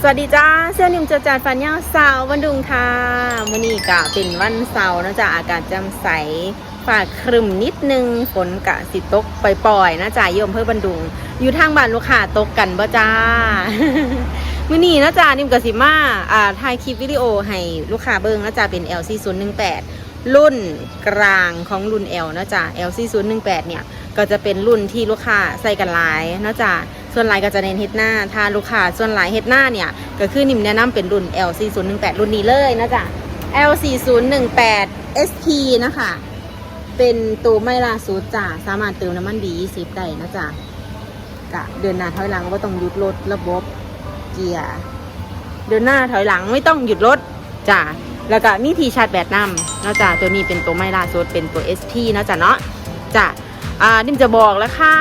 สวัสดีจ้าเสื้อนิมจจานฟันย่างสาววันดุงค่ะมื่อนี้กะเป็นวันเสาร์นะจ๊ะอากาศแจ่มใสฝ่าครึมนิดนึงฝนกะสิตกปล่อยๆนะจ๊ะโยมเพื่อบันดุง อยู่ทางบ้านลูกค้าตกกันบ่จ้ามื่อนี้นะจ๊ะนิมกะสิมาอ่าถ่ายคลิปวิดีโอให้ลูกค้าเบิ่งนะจ๊ะเป็น LC 0 1 8รุ่นกลางของรุ่น L นะจ๊ะ LC 0 1 8เนี่ยก็จะเป็นรุ่นที่ลูกค้าใส่กันหลายนอกจาก ส่วนหลายก็จะเน้นเฮ็ดหน้าถ้าลูกค้าส่วนหลายเฮ็ดหน้าเนี่ยก็คือนิ่มแนะนำเป็นรุ่น L4018 รุ่นนี้เลยนะจ๊ะ L4018 SP นะคะ เป็นตัวไม่ล่าสุดจ้ะสามารถเติมน้ำมันดี10ได้นะจ๊ะกะเดินหน้าถอยหลังว่ต้องหยุดรถระบบเกียร์เดินหน้าถอยหลังไม่ต้องหยุดรถจ้ะแล้วก็มีทีชาร์จแบตนำเนาะจ้ะตัวนี้เป็นตัวไม่ล่าสุดเป็นตัว SP เนาะจ้ะเนาะจ้ะ อ่านิ่มจะบอกแล้วค่ะ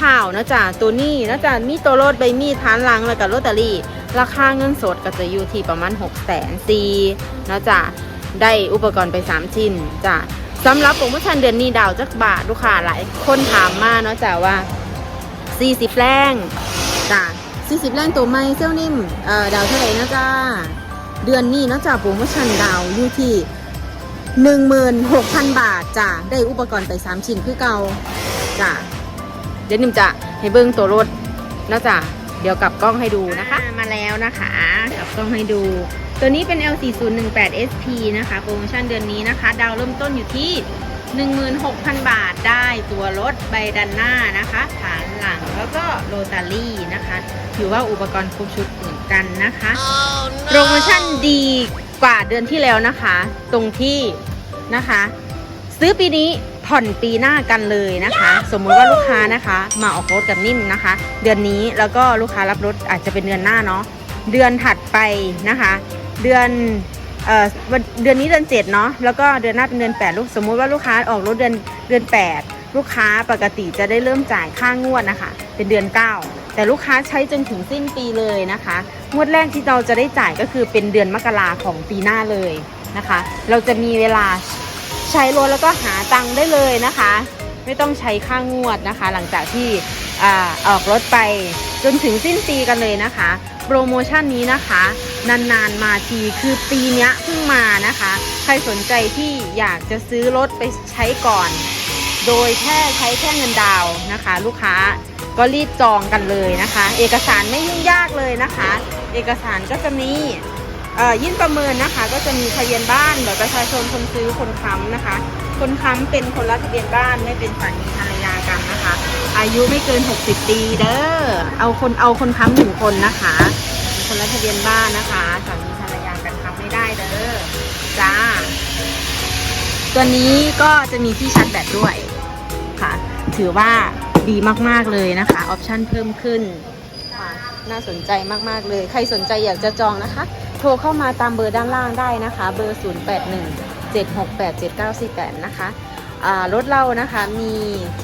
ข่าวๆนะจ๊ะตัวนี้นะจ๊ะมีตัวรถใบมีดทานหลังแล้วก็ลอตเตอรี่ ราคาเงินสดก็จะอยู่ที่ประมาณ6 0 0 0 0 4นะจ๊ะได้อุปกรณ์ไป 3 ชิ้นจ้ะสำหรับโปรโมชั่นเดือนนี้ดาวจักบาทลูกค้าหลายคนถามมาเนาะจ๊ะว่า 40 แรงจ้ะ40 แรงตัวไม่เซี่ยวนิ่มเอ่อดาวเท่าไหร่นะจ๊ะเดือนนี้เนาะจ๊ะโปรโมชั่นดาวอยู่ที่ 16,000 บาทจ้ะได้อุปกรณ์ไป 3 ชิ้นคือเก่าจ้ะเดี๋ยวนิมจะให้เบิ้งตัวรถนะจ๊ะเดี๋ยวกลับกล้องให้ดูนะคะ มาแล้วนะคะกลับกล้องให้ดู ตัวนี้เป็น L4018 SP นะคะ โปรโมชั่นเดือนนี้นะคะ ดาวเริ่มต้นอยู่ที่ 16,000 บาทได้ตัวรถใบดันหน้านะคะฐานหลังแล้วก็โรตารี่นะคะ ถือว่าอุปกรณ์ครบชุดเหมือนกันนะคะ โปรโมชั่นดี กว่าเดือนที่แล้วนะคะ ตรงที่นะคะ ซื้อปีนี้ผ่อนปีหน้ากันเลยนะคะ สมมุติว่าลูกค้านะคะ มาออกรถกับนิ่มนะคะ เดือนนี้แล้วก็ลูกค้ารับรถอาจจะเป็นเดือนหน้าเนาะเดือนถัดไปนะคะ เดือนเอ่อเดือนนี้เดือนเจ็ดเนาะแล้วก็เดือนหน้าเป็นเดือนแปดลูกสมมุติว่าลูกค้าออกรถเดือนเดือนแปดลูกค้าปกติจะได้เริ่มจ่ายค่างวดนะคะ เป็นเดือนเก้า แต่ลูกค้าใช้จนถึงสิ้นปีเลยนะคะ งวดแรกที่เราจะได้จ่ายก็คือเป็นเดือนมกราของปีหน้าเลยนะคะ เราจะมีเวลาใช้รถแล้วก็หาตังค์ได้เลยนะคะ ไม่ต้องใช้ค่างวดนะคะ หลังจากที่อออกรถไปจนถึงสิ้นปีกันเลยนะคะ โปรโมชั่นนี้นะคะ นานๆมาทีคือปีนี้เพิ่งมานะคะ ใครสนใจที่อยากจะซื้อรถไปใช้ก่อน โดยแค่ใช้แค่เงินดาวนะคะ ลูกค้า ก็รีบจองกันเลยนะคะ เอกสารไม่ยุ่งยากเลยนะคะ เอกสารก็จะมีเอ่อยื่นประเมินนะคะ ก็จะมีทะเบียนบ้านแบบประชาชนคนซื้อคนค้ำนะคะ คนค้ำเป็นคนละทะเบียนบ้านไม่เป็นสามีภรรยากันนะคะ อายุไม่เกิน 60 ปีเด้อเอาคนเอาคนค้ำหนึ่งคนนะคะเป็นคนละทะเบียนบ้านนะคะสามีภรรยากันค้ำไม่ได้เด้อจ้า ตัวนี้ก็จะมีที่ชาร์จแบตด้วยค่ะ ถือว่า ดีมากๆเลยนะคะ ออปชั่นเพิ่มขึ้น น่าสนใจมากๆเลย ใครสนใจอยากจะจองนะคะ โทรเข้ามาตามเบอร์ด้านล่างได้นะคะ เบอร์ 081 768 7948 นะคะรถเรานะคะมี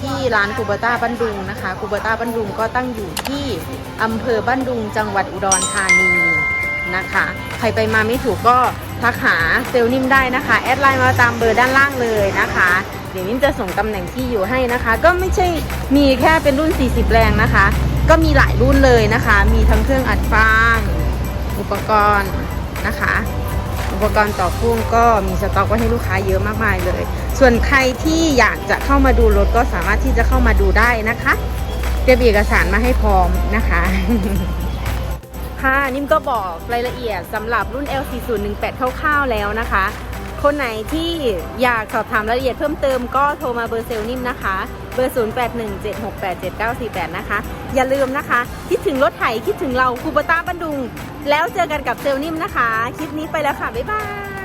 ที่ร้านคูเบต้าบ้านดุงนะคะคูเบต้าบ้านดุงก็ตั้งอยู่ที่อำเภอบ้านดุงจังหวัดอุดรธานี นะคะ ใครไปมาไม่ถูกก็ทักหาเซลล์นิ่มได้นะคะ แอดไลน์มาตามเบอร์ด้านล่างเลยนะคะเดี๋ยวนิ่มจะส่งตำแหน่งที่อยู่ให้นะคะ ก็ไม่ใช่มีแค่เป็นรุ่น 40 แรงนะคะ ก็มีหลายรุ่นเลยนะคะ มีทั้งเครื่องอัดฟางอุปกรณ์นะคะ อุปกรณ์ต่อพ่วงก็มีสต็อกไว้ให้ลูกค้าเยอะมากมายเลย ส่วนใครที่อยากจะเข้ามาดูรถก็สามารถที่จะเข้ามาดูได้นะคะเตรียมเอกสารมาให้พร้อมนะคะ ค่ะนิ่มก็บอกรายละเอียดสำหรับรุ่น L4018 คร่าวๆแล้วนะคะ คนไหนที่อยากสอบถามรายละเอียดเพิ่มเติมก็โทรมาเบอร์เซลนิ่มนะคะ เบอร์ 0817687948 นะคะ อย่าลืมนะคะ คิดถึงรถไถคิดถึงเราคูปต้าบันดุง แล้วเจอกันกับเซลนิ่มนะคะ คลิปนี้ไปแล้วค่ะ บ๊ายบาย